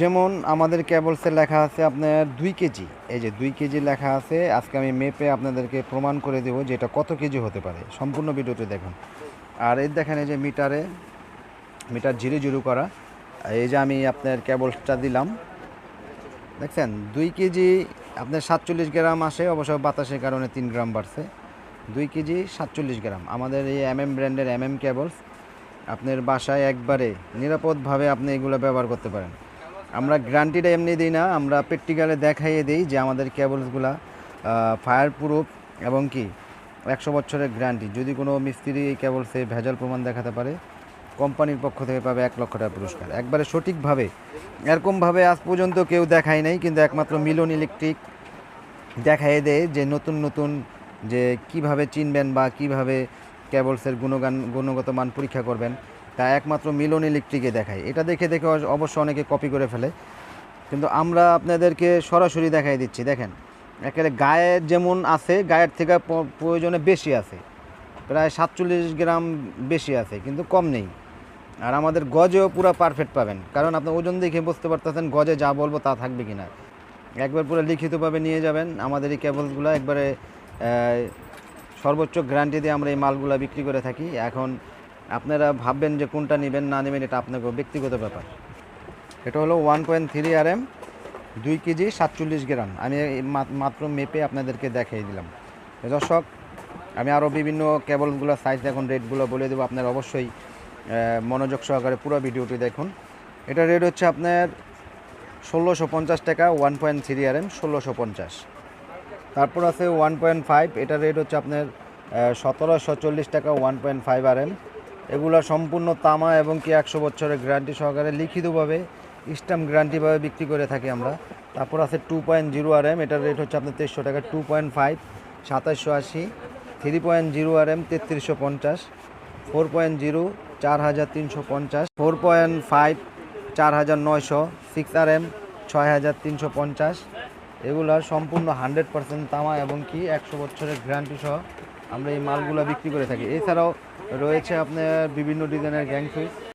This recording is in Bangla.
যেমন আমাদের ক্যাবলসে লেখা আছে আপনার দুই কেজি। এই যে দুই কেজি লেখা আছে, আজকে আমি মেপে আপনাদেরকে প্রমাণ করে দেবো যে এটা কত কেজি হতে পারে। সম্পূর্ণ ভিডিওটি দেখুন। আর এই দেখেন এই যে মিটারে, মিটার জিরো জিরো করা। এই যে আমি আপনার ক্যাবলসটা দিলাম। দেখছেন? দুই কেজি আপনার সাতচল্লিশ গ্রাম আসে, অবশ্য বাতাসের কারণে তিন গ্রাম বাড়ছে। দুই কেজি সাতচল্লিশ গ্রাম। আমাদের এই এম এম ব্র্যান্ডের এম এম ক্যাবলস, আপনার বাসায় একবারে নিরাপদভাবে আপনি এগুলো ব্যবহার করতে পারেন। আমরা গ্যারান্টিটা এমনি দিই না, আমরা প্র্যাকটিক্যালে দেখাইয়ে দিই যে আমাদের কেবলসগুলা ফায়ার প্রুফ এবং কি, একশো বছরের গ্যারান্টি যদি কোনো মিস্ত্রি এই কেবলসে ভেজাল প্রমাণ দেখাতে পারে, কোম্পানির পক্ষ থেকে পাবে এক লক্ষ টাকা পুরস্কার। একবারে সঠিকভাবে, এরকমভাবে আজ পর্যন্ত কেউ দেখায় নাই, কিন্তু একমাত্র মিলন ইলেকট্রিক দেখাই দেয় যে নতুন নতুন যে কীভাবে চিনবেন বা কীভাবে কেবলসের গুণগান, গুণগত মান পরীক্ষা করবেন। তা একমাত্র মিলন ইলেকট্রিকে দেখায়। এটা দেখে দেখে অবশ্য- অনেকে কপি করে ফেলে। কিন্তু আমরা আপনাদেরকে সরাসরি দেখাই দিচ্ছি, দেখেন। একেবারে গায়ের যেমন আছে, গায়ের থেকে প্রয়োজনে বেশি আছে। প্রায় সাতচল্লিশ গ্রাম বেশি আছে, কিন্তু কম নেই। আর আমাদের গজেও পুরো পারফেক্ট পাবেন। কারণ আপনি ওজন দেখে বুঝতে পারতেছেন গজে যা বলব তা থাকবে কিনা। একবার পুরো লিখিতভাবে নিয়ে যাবেন। আমাদের এই কেবলসগুলো একবারে সর্বোচ্চ গ্যারান্টি দিয়ে আমরা এই মালগুলো বিক্রি করে থাকি। এখন আপনারা ভাববেন যে কোনটা নেবেন, না নেবেন, এটা আপনাকে ব্যক্তিগত ব্যাপার। এটা হলো one point three R M দুই কেজি, সাতচল্লিশ গ্রাম। আমি মাত্র মেপে আপনাদেরকে দেখিয়ে দিলাম। দর্শক, আমি আরও বিভিন্ন কেবলগুলো সাইজ এখন রেটগুলো বলে দেবো। আপনার অবশ্যই মনোযোগ সহকারে পুরো ভিডিওটি দেখুন। এটা রেট হচ্ছে আপনার ষোলোশো পঞ্চাশ টাকা, one point three R M ষোলোশো পঞ্চাশ। তারপর আছে ওয়ান পয়েন্ট ফাইভ এটার রেট হচ্ছে আপনার সতেরোশো চল্লিশ টাকা, one point five R M এগুলো সম্পূর্ণ তামা এবং কি একশো বছরের গ্যারান্টি সহকারে লিখিতভাবে স্টাম্প গ্যারান্টিভাবে বিক্রি করে থাকি আমরা। তারপর আছে two point zero R M এটার রেট হচ্ছে আপনার তেইশশো টাকা টু পয়েন্ট ফাইভ সাতাশশো আশি three point zero R M তেত্রিশশো পঞ্চাশ ফোর পয়েন্ট জিরো চার হাজার তিনশো পঞ্চাশ ফোর পয়েন্ট ফাইভ চার হাজার নয়শো সিক্স আর এম ছয় হাজার তিনশো পঞ্চাশ। এগুলার সম্পূর্ণ হান্ড্রেড পার্সেন্ট তামা এবং কি একশো বছরের গ্যারান্টি সহ আমরা এই মালগুলো বিক্রি করে থাকি। এছাড়াও রয়েছে আপনার বিভিন্ন ডিজাইনের গ্যাং